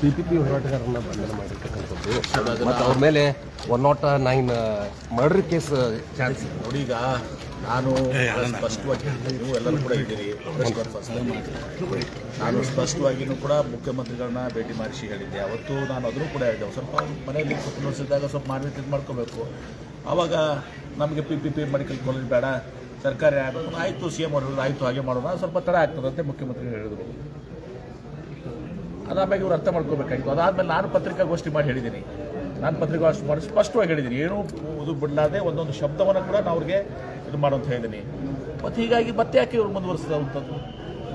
P P P ಹೋರಾಟಗಾರರನ್ನ ಬಂಧನ ಮಾಡಿರ್ತಕ್ಕಂಥದ್ದು. ಮತ್ತು ಅವ್ರ ಮೇಲೆ one nought nine murder case chance ನೋಡಿ ಈಗ ನಾನು ಸ್ಪಷ್ಟವಾಗಿ ನೀವು ಎಲ್ಲರೂ ಕೂಡ ಇದ್ದೀರಿ ನಾನು ಸ್ಪಷ್ಟವಾಗಿಯೂ ಕೂಡ ಮುಖ್ಯಮಂತ್ರಿಗಳನ್ನ ಭೇಟಿ ಮಾಡಿಸಿ ಹೇಳಿದ್ದೆ. ಅವತ್ತು ನಾನು ಅದನ್ನು ಕೂಡ ಹೇಳಿದೆ. ಸ್ವಲ್ಪ ಮನೆಯಲ್ಲಿ ಕುಟುಂಬಿಸಿದಾಗ ಸ್ವಲ್ಪ ಮಾಡಬೇಕು ಇದು ಮಾಡ್ಕೋಬೇಕು. ಆವಾಗ ನಮಗೆ P P P medical college ಬೇಡ ಸರ್ಕಾರಿ ಆಗಬೇಕು. ಆಯಿತು ಸಿ ಎಂ ಅವರು ಆಯಿತು ಹಾಗೆ ಮಾಡೋಣ. ಸ್ವಲ್ಪ ತಡ ಆಗ್ತದಂತೆ ಮುಖ್ಯಮಂತ್ರಿಗಳು ಹೇಳಿದರು. ಅದಾದ್ಮೇಲೆ ಇವ್ರು ಅರ್ಥ ಮಾಡ್ಕೋಬೇಕಾಗಿತ್ತು. ಅದಾದ್ಮೇಲೆ ನಾನು ಪತ್ರಿಕಾಗೋಷ್ಠಿ ಮಾಡಿ ಹೇಳಿದ್ದೀನಿ. ನಾನು ಪತ್ರಿಕಾಗೋಷ್ಠಿ ಮಾಡಿ ಸ್ಪಷ್ಟವಾಗಿ ಹೇಳಿದ್ದೀನಿ. ಏನೂ ಇದು ಬಿಡಲಾದೆ ಒಂದೊಂದು ಶಬ್ದವನ್ನು ಕೂಡ ನಾನು ಅವ್ರಿಗೆ ಇದು ಮಾಡು ಅಂತ ಹೇಳಿದ್ದೀನಿ. ಮತ್ತು ಹೀಗಾಗಿ ಮತ್ತೆ ಯಾಕೆ ಇವ್ರು ಮುಂದುವರಿಸಿದಂಥದ್ದು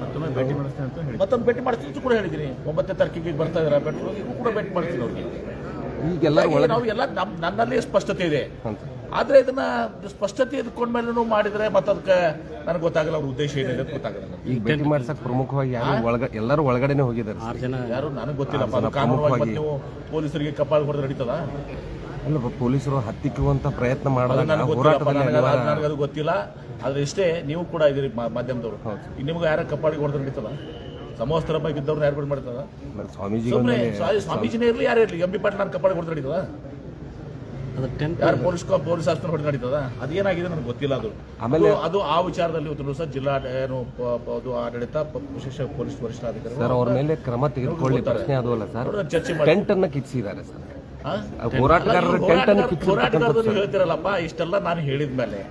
ಮತ್ತೊಮ್ಮೆ ಭೇಟಿ ಮಾಡಿಸ್ತೀನಿ ಅಂತ ಹೇಳಿ ಮತ್ತೊಂದು ಭೇಟಿ ಮಾಡ್ತೀನಿ ಅಂತ ಕೂಡ ಹೇಳಿದ್ದೀನಿ. ಒಂಬತ್ತನೇ ತಾರೀಕಿಗೆ ಬರ್ತಾ ಇದ್ದಾರೆ ಬೆಟ್ರು ಇವು ಕೂಡ ಭೇಟಿ ಮಾಡ್ತೀನಿ ಅವ್ರಿಗೆ. ಈಗೆಲ್ಲ ನಾವು ಎಲ್ಲ ನಮ್ಮ ನನ್ನಲ್ಲಿ ಸ್ಪಷ್ಟತೆ ಇದೆ. ಅಂತ ಆದರೆ ಇದನ್ನ ಸ್ಪಷ್ಟತೆ ಇದ್ಕೊಂಡ್ಮೇಲೂ ಮಾಡಿದ್ರೆ ಮತ್ತೆ ಅದಕ್ಕೆ ನನಗೆ ಗೊತ್ತಾಗಲ್ಲ ಅವ್ರ ಉದ್ದೇಶ ಏನಿದೆ ಅಂತ ಗೊತ್ತಾಗಲ್ಲ. ಈಗ ಭೇಟಿ ಮಾಡ್ಸಕ್ ಪ್ರಮುಖವಾಗಿ ಯಾರು ಒಳಗ ಎಲ್ಲರೂ ಒಳಗಡೆನೆ ಹೋಗಿದ್ದಾರೆ. ಸರ್. ಆರು ಜನ ಯಾರು ನನಗೆ ಗೊತ್ತಿಲ್ಲಪ್ಪ ಅದು ಕಾನೂನುವಾಗಿ ಮತ್ತೆ ನೀವು ಪೊಲೀಸರಿಗೆ ಕಪಾಳ ಹೊಡೆದು ನಡೀತದ? ಅಲ್ಲ ಪೊಲೀಸರು ಹತ್ತಿಕ್ಕುವಂತ ಪ್ರಯತ್ನ ಮಾಡೋದು ನನಗೆ ಗೊತ್ತಿಲ್ಲಪ್ಪ ಹೋರಾಟದಲ್ಲಿ ನನಗೆ ಅದು- ಗೊತ್ತಿಲ್ಲ. ಆದ್ರೆ ಇಷ್ಟೇ ನೀವು ಕೂಡ ಇದೀರಿ ಮಾ- ಮಾಧ್ಯಮದವರು. ಈಗ ನಿಮ್ಗೆ ಯಾರ ಕಪಾಳಿಗೆ ಹೊಡೆದು ನಡೀತದ? ಸಮವಸ್ತ್ರ ಬಗ್ಗೆ ಇದ್ದವ್ರನ್ನ ಯಾರು ಬಿಡ್ ಮಾಡ್ತದ ಸ್ವಾಮೀಜಿ ಸುಮ್ಮನೆ ಸ್ವಾಮೀಜಿನೇ ಇರಲಿ ಯಾರು ಇರಲಿ ಎಂ ಬಿ ಪಾಟೀಲ್ ನಾನು ಕಪಾಳಿಗೆ ಹೊಡೆದು ನಡೀತದ? ಯಾರು ಪೊಲೀಸ್ ಕಾ- ಪೊಲೀಸ್ ಆಸ್ಪತ್ರೆ ಹೊಡೆದು ನಡೀತದ? ಅದೇನಾಗಿದೆ ನನಗೆ ಗೊತ್ತಿಲ್ಲ ಅದು. ಆಮೇಲೆ- ಅದು- ಆ ವಿಚಾರದಲ್ಲಿ ಇವತ್ತು ಸಹ ಜಿಲ್ಲಾ ಏನು ಅದು ಆಡಳಿತ ವಿಶೇಷ ಪೊಲೀಸ್ ವರಿಷ್ಠಾಧಿಕಾರಿ ಸರ್ ಅವ್ರ ಮೇಲೆ ಕ್ರಮ ತೆಗೆದುಕೊಳ್ಳಿ ಪ್ರಶ್ನೆ ಅದು ಅಲ್ಲ ಸರ್. ಚರ್ಚೆ ಟೆಂಟ್ ಅನ್ನ ಕಿಚ್ಚಿದ್ದಾರೆ ಸರ್. ಹೋರಾಟಗಾರರ ಟೆಂಟ್ ಅನ್ನು ಹೋರಾಟಗಾರರು ಹೇಳ್ತಿರಲ್ಲಪ್ಪ ಇಷ್ಟೆಲ್ಲ ನಾನು ಹೇಳಿದ ಮೇಲೆ.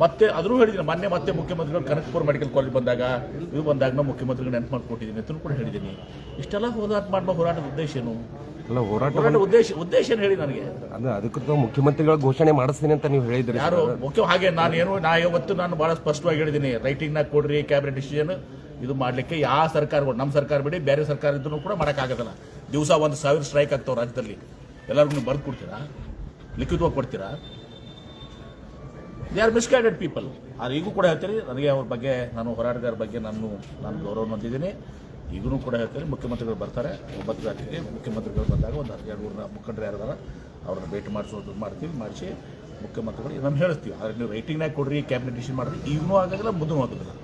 ಮತ್ತೆ ಅದ್ರೂ ಹೇಳಿದ್ದೀನಿ ಮೊನ್ನೆ ಮತ್ತೆ ಮುಖ್ಯಮಂತ್ರಿಗಳು ಕನಕಪುರ ಮೆಡಿಕಲ್ ಕಾಲೇಜ್ ಬಂದಾಗ ಇದು ಬಂದಾಗ ನಾವು ಮುಖ್ಯಮಂತ್ರಿಗಳು ನೆನಪು ಮಾಡ್ಕೊಟ್ಟಿದ್ದೀನಿ ಅಂತ ಕೂಡ ಹೇಳಿದ್ದೀನಿ. ಇಷ್ಟೆಲ್ಲ ಹೋರಾಟ ಮಾಡುವ ಹೋರಾಟದ ಉದ್ದೇಶ ಏನು? ಅಲ್ಲ ಹೋರಾಟ ಹೋರಾಟ ಉದ್ದೇಶ ಉದ್ದೇಶ ಏನು ಹೇಳಿ ನನಗೆ? ಅದು ಅದಕ್ಕೂ ಮುಖ್ಯಮಂತ್ರಿಗಳ ಘೋಷಣೆ ಮಾಡಿಸ್ತೀನಿ ಅಂತ ನೀವು ಹೇಳಿದ್ರಿ. ಯಾರು? ಮುಖ್ಯ ಹಾಗೆ ನಾನು ಏನು ನಾ ಇವತ್ತು ನಾನು ಬಹಳ ಸ್ಪಷ್ಟವಾಗಿ ಹೇಳಿದ್ದೀನಿ. ರೈಟಿಂಗ್ನಾಗ ಕೊಡ್ರಿ ಕ್ಯಾಬಿನೆಟ್ ಡಿಸಿಷನ್ ಇದು ಮಾಡ್ಲಿಕ್ಕೆ ಯಾವ ಸರ್ಕಾರಗಳು ನಮ್ಮ ಸರ್ಕಾರ ಬಿಡಿ ಬೇರೆ ಸರ್ಕಾರ ಇದ್ರೂ ಕೂಡ ಮಾಡೋಕ್ಕಾಗೋದಿಲ್ಲ. ದಿವಸ ಒಂದು ಸಾವಿರ ಸ್ಟ್ರೈಕ್ ಆಗ್ತಾವೆ ರಾಜ್ಯದಲ್ಲಿ. ಎಲ್ಲರಿಗೂ ನೀವು ಬರ್ದು ಕೊಡ್ತೀರಾ? ಲಿಖಿತವಾಗಿ ಕೊಡ್ತೀರಾ? ದೇ ಆರ್ ಮಿಸ್ಗೈಡೆಡ್ ಪೀಪಲ್ ಆದ್ರೆ ಈಗೂ ಕೂಡ ಹೇಳ್ತೀನಿ. ನನಗೆ ಅವ್ರ ಬಗ್ಗೆ, ನಾನು ಹೋರಾಟಗಾರ ಬಗ್ಗೆ ನಾನು ನಾನು ಗೌರವ ಹೊಂದಿದ್ದೀನಿ ಈಗೂ ಕೂಡ ಹೇಳ್ತೀನಿ. ಮುಖ್ಯಮಂತ್ರಿಗಳು ಬರ್ತಾರೆ. ಒಂಬತ್ತು ತಾರೀಕಿಗೆ ಮುಖ್ಯಮಂತ್ರಿಗಳು ಬಂದಾಗ ಒಂದು ಹದಿನೆರಡು ಮೂರು ಮುಖಂಡರು ಯಾರಿದಾರ, ಅವ್ರನ್ನ ಭೇಟಿ ಮಾಡಿಸೋದು ಮಾಡ್ತೀವಿ, ಮಾಡಿಸಿ ಮುಖ್ಯಮಂತ್ರಿಗಳು ನಮ್ಮ ಹೇಳ್ತೀವಿ ಆದರೆ ನೀವು ರೈಟಿಂಗ್ನಾಗ ಕೊಡ್ರಿ ಕ್ಯಾಬಿನೆಟ್ ಡಿಸಿಷನ್ ಮಾಡಿರಿ ಈಗೂ ಆಗೋದಿಲ್ಲ ಮುಂದೂ ಆಗೋದಿಲ್ಲ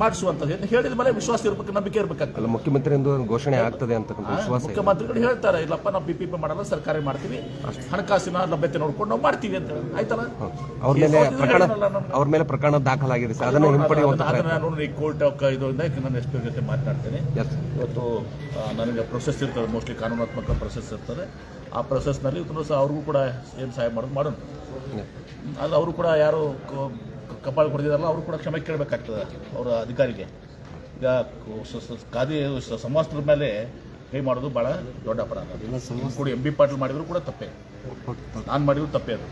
ಮಾಡಿಸುವಂಥದ್ದು. ಎಂದು ಹೇಳಿದ ಮೇಲೆ ವಿಶ್ವಾಸ ಇರಬೇಕು ನಂಬಿಕೆ ಇರಬೇಕಾಗ್ತದೆ ಅಲ್ಲ ಮುಖ್ಯಮಂತ್ರಿಯಿಂದ ಘೋಷಣೆ ಆಗ್ತದೆ ಅಂತ ವಿಶ್ವಾಸ ಇದೆ. ಮುಖ್ಯಮಂತ್ರಿಗಳು ಹೇಳ್ತಾರೆ ಇಲ್ಲಪ್ಪ ನಾವು ಬಿ ಪಿ ಪಿ ಮಾಡಲ್ಲ ಸರ್ಕಾರಿ ಮಾಡ್ತೀವಿ. ಹಣಕಾಸಿನ ಲಭ್ಯತೆ ನೋಡ್ಕೊಂಡು ನಾವು ಮಾಡ್ತೀವಿ ಅಂತ ಆಯ್ತಲ್ಲ? ಅವ್ರ ಮೇಲೆ ಪ್ರಕರಣ ಅವ್ರ ಮೇಲೆ ಪ್ರಕರಣ ದಾಖಲಾಗಿದೆ ಸರ್. ಅದನ್ನ ಹಿಂಪಡೆಯುವಂತ ಅದನ್ನ ಪ್ರಯತ್ನ. ನಾನು ಈ ಕೋರ್ಟ್ ಇದರಿಂದ ನನ್ನ ಎಸ್ ಪಿ ಜೊತೆ ಮಾತನಾಡ್ತೇನೆ. ಎಸ್ ಇವತ್ತು ಆ, ನನಗೆ ಪ್ರೊಸೆಸ್ ಇರ್ತದೆ ಮೋಸ್ಟ್ಲಿ ಕಾನೂನಾತ್ಮಕ ಪ್ರೊಸೆಸ್ ಇರ್ತದೆ. ಆ ಪ್ರೊಸೆಸ್ನಲ್ಲಿ ಇವತ್ತು ಸಹ ಅವ್ರಿಗೂ ಕೂಡ ಏನು ಸಹಾಯ ಮಾಡೋದು ಮಾಡೋಣ. ಅದು ಅವರು ಕೂಡ ಯಾರು ಕಪಾಳ ಕೊಡ್ತಿದಾರಲ್ಲ ಅವರು ಕೂಡ ಕ್ಷಮೆ ಕೇಳಬೇಕಾಗ್ತದೆ ಅವರ ಅಧಿಕಾರಿಗೆ. ಈಗ ಖಾದಿ ಸ- ಸಮವಸ್ತ್ರದ ಮೇಲೆ ಕೈ ಮಾಡೋದು ಭಾಳ ದೊಡ್ಡ ಅಪರಾಧ. ಕೂಡ ಎಂ ಬಿ ಪಾಟೀಲ್ ಮಾಡಿದ್ರು ಕೂಡ ತಪ್ಪೇ. ನಾನು ಮಾಡಿದ್ರು ತಪ್ಪೇ ಅದು.